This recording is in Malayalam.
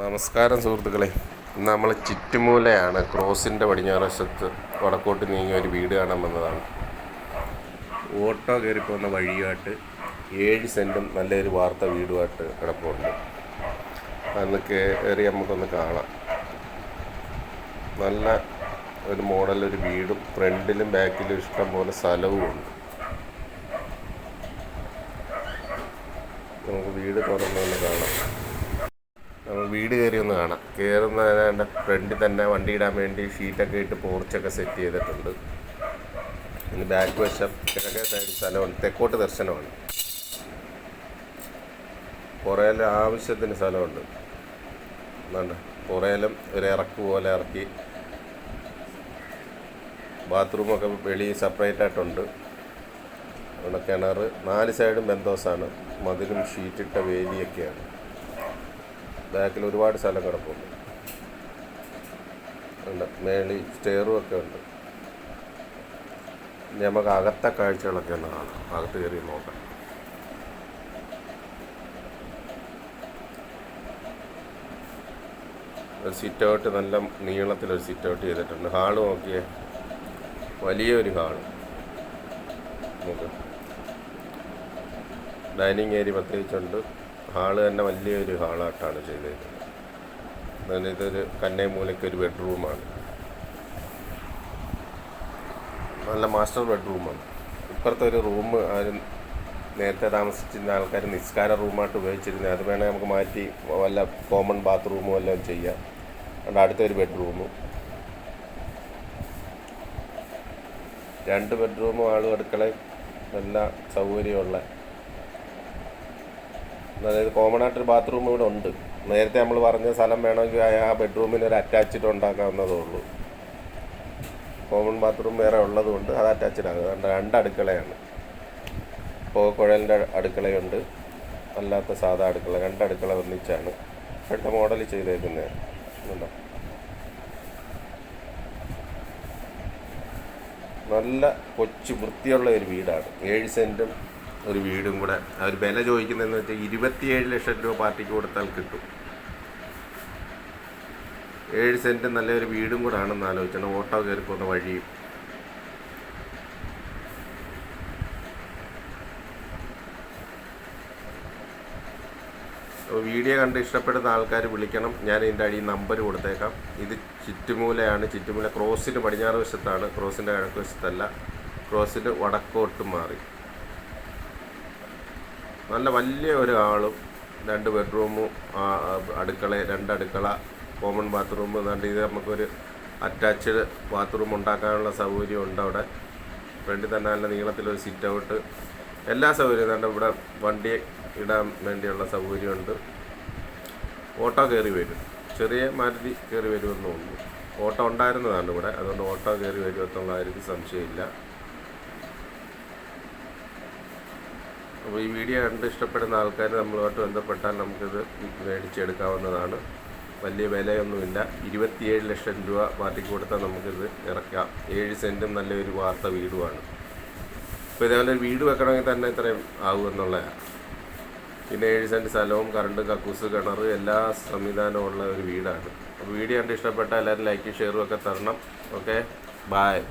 നമസ്കാരം സുഹൃത്തുക്കളെ. ഇന്ന് നമ്മൾ ചുറ്റുമൂലയാണ് ക്രോസിന്റെ പടിഞ്ഞാറ് വശത്ത് വടക്കോട്ട് നീങ്ങിയ ഒരു വീട് കാണാൻ വന്നതാണ്. ഓട്ടോ കയറി പോകുന്ന വഴിയായിട്ട് ഏഴ് സെന്റും നല്ലൊരു വാർത്ത വീടുമായിട്ട് കിടപ്പുണ്ട്. അന്ന് കയറി നമുക്കൊന്ന് കാണാം. നല്ല ഒരു മോഡൽ ഒരു വീടും ഫ്രണ്ടിലും ബാക്കിലും ഇഷ്ടം പോലെ സ്ഥലവും ഉണ്ട്. നമുക്ക് വീട് തുറന്നൊന്ന് കാണാം. വീട് കയറി ഒന്ന് കാണാം. കയറുന്ന ഫ്രണ്ടിൽ തന്നെ വണ്ടി ഇടാൻ വേണ്ടി ഷീറ്റൊക്കെ ഇട്ട് പോർച്ചൊക്കെ സെറ്റ് ചെയ്തിട്ടുണ്ട്. ഇനി ബാക്ക് വശം കിഴക്കേ സൈഡ് സ്ഥലമാണ് തെക്കോട്ട് ദർശനമാണ് പുറയിലെ ആവശ്യത്തിന് സ്ഥലമുണ്ട്. എന്താണ് പുറയിലും ഒരു ഇറക്ക് പോലെ ഇറക്കി. ബാത്റൂമൊക്കെ വെളി സെപ്പറേറ്റ് ആയിട്ടുണ്ട്. അവിടെ കിണർ നാല് സൈഡും ബെന്തോസാണ് മതിലും ഷീറ്റിട്ട വേലിയൊക്കെയാണ്. ബാക്കിൽ ഒരുപാട് സ്ഥലം കിടപ്പുണ്ട്. ഉണ്ട്. മേളി സ്റ്റെയറും ഒക്കെ ഉണ്ട്. ഇനി നമുക്ക് അകത്തെ കാഴ്ചകളൊക്കെ ഒന്ന് കാണാം. അകത്ത് കയറി നോക്കാം. ഒരു സിറ്റ് ഔട്ട് നല്ല നീളത്തിലൊരു സിറ്റ് ഔട്ട് ചെയ്തിട്ടുണ്ട്. ഹാൾ നോക്കിയേ. വലിയൊരു ഹാൾ. ഡൈനിങ് ഏരിയ പ്രത്യേകിച്ചുണ്ട്. ഹാൾ തന്നെ വലിയൊരു ഹാളായിട്ടാണ് ചെയ്തേക്കുന്നത് അതിന് ഇതൊരു കന്നേ മൂലയ്ക്ക് ഒരു ബെഡ്റൂമാണ്. നല്ല മാസ്റ്റർ ബെഡ്റൂമാണ്. ഇപ്പുറത്തെ ഒരു റൂം ആരും നേരത്തെ താമസിച്ചിരുന്ന ആൾക്കാർ നിസ്കാര റൂമായിട്ട് ഉപയോഗിച്ചിരുന്നത് അത് വേണേൽ നമുക്ക് മാറ്റി വല്ല കോമൺ ബാത്റൂമും വല്ലതും ചെയ്യാം. അതുകൊണ്ട് അടുത്തൊരു ബെഡ്റൂമും. രണ്ട് ബെഡ്റൂമും ആളും അടുക്കളയും എല്ലാ സൗകര്യമുള്ള അതായത് കോമൺ ആയിട്ടൊരു ബാത്റൂം ഇവിടെ ഉണ്ട്. നേരത്തെ നമ്മൾ പറഞ്ഞ സ്ഥലം വേണമെങ്കിൽ ആ ബെഡ്റൂമിന് ഒരു അറ്റാച്ച്ഡ് ഉണ്ടാക്കാവുന്നതേ ഉള്ളൂ കോമൺ ബാത്റൂം വേറെ ഉള്ളതുകൊണ്ട് അത് അറ്റാച്ച്ഡ് ആകും രണ്ട് അടുക്കളയാണ്. പുകക്കുഴലിന്റെ അടുക്കളയുണ്ട്. അല്ലാത്ത സാധാ അടുക്കള. രണ്ട് അടുക്കള ഒന്നിച്ചാണ് ഇപ്പോഴത്തെ മോഡൽ ചെയ്തേക്കുന്നത് നല്ല കൊച്ചു വൃത്തിയുള്ള ഒരു വീടാണ്. ഏഴ് സെന്റും ഒരു വീടും കൂടെ. അവർ വില ചോദിക്കുന്നതെന്ന് വെച്ചാൽ ഇരുപത്തിയേഴ് ലക്ഷം രൂപ പാർട്ടിക്ക് കൊടുത്താൽ കിട്ടും. ഏഴ് സെന്റ് നല്ലൊരു വീടും കൂടെ ആണെന്ന് ആലോചിച്ചാണ് ഓട്ടോ കയറി പോകുന്ന വഴിയും വീഡിയോ കണ്ട് ഇഷ്ടപ്പെടുന്ന ആൾക്കാർ വിളിക്കണം. ഞാൻ ഇതിന്റെ അടിയിൽ നമ്പർ കൊടുത്തേക്കാം. ഇത് ചുറ്റുമൂലയാണ്. ചുറ്റുമൂല ക്രോസിന് പടിഞ്ഞാറ് വശത്താണ്. ക്രോസിന്റെ കിഴക്ക് വശത്തല്ല. ക്രോസിന് വടക്കോട്ട് മാറി. നല്ല വലിയ ഒരു ആളും രണ്ട് ബെഡ്റൂമും അടുക്കള രണ്ട് അടുക്കള കോമൺ ബാത്റൂം നല്ല ഇത് നമുക്കൊരു അറ്റാച്ച്ഡ് ബാത്റൂം ഉണ്ടാക്കാനുള്ള സൗകര്യം ഉണ്ട് അവിടെ. വേണ്ടി തന്നെ നല്ല നീളത്തിലൊരു സിറ്റ് ഔട്ട് എല്ലാ സൗകര്യവും തന്നെ ഇവിടെ വണ്ടി ഇടാൻ വേണ്ടിയുള്ള സൗകര്യമുണ്ട് ഓട്ടോ കയറി വരും. ചെറിയ മാരുതി കയറി വരുമെന്ന് ഓട്ടോ ഉണ്ടായിരുന്നതാണ് ഇവിടെ. അതുകൊണ്ട് ഓട്ടോ കയറി വരുമെന്നുള്ള കാര്യത്തിൽ സംശയമില്ല. അപ്പോൾ ഈ വീഡിയോ കണ്ട് ഇഷ്ടപ്പെടുന്ന ആൾക്കാർ നമ്മളുമായിട്ട് ബന്ധപ്പെട്ടാൽ നമുക്കിത് മേടിച്ചെടുക്കാവുന്നതാണ്. വലിയ വിലയൊന്നുമില്ല. ഇരുപത്തിയേഴ് ലക്ഷം രൂപ പാർട്ടിക്ക് കൊടുത്താൽ നമുക്കിത് ഇറക്കാം. ഏഴ് സെന്റും നല്ലൊരു വാർത്ത വീടുമാണ്. അപ്പോൾ ഇതേപോലെ വീട് വെക്കണമെങ്കിൽ തന്നെ ഇത്രയും ആകുമെന്നുള്ളതാണ് പിന്നെ ഏഴ് സെന്റ് സ്ഥലവും കറണ്ട് കക്കൂസ് കിണർ എല്ലാ സംവിധാനവും ഉള്ള ഒരു വീടാണ്. അപ്പോൾ വീഡിയോ കണ്ട് ഇഷ്ടപ്പെട്ടാൽ എല്ലാവരും ലൈക്കും ഷെയറും ഒക്കെ തരണം. ഓക്കെ? ബായ്.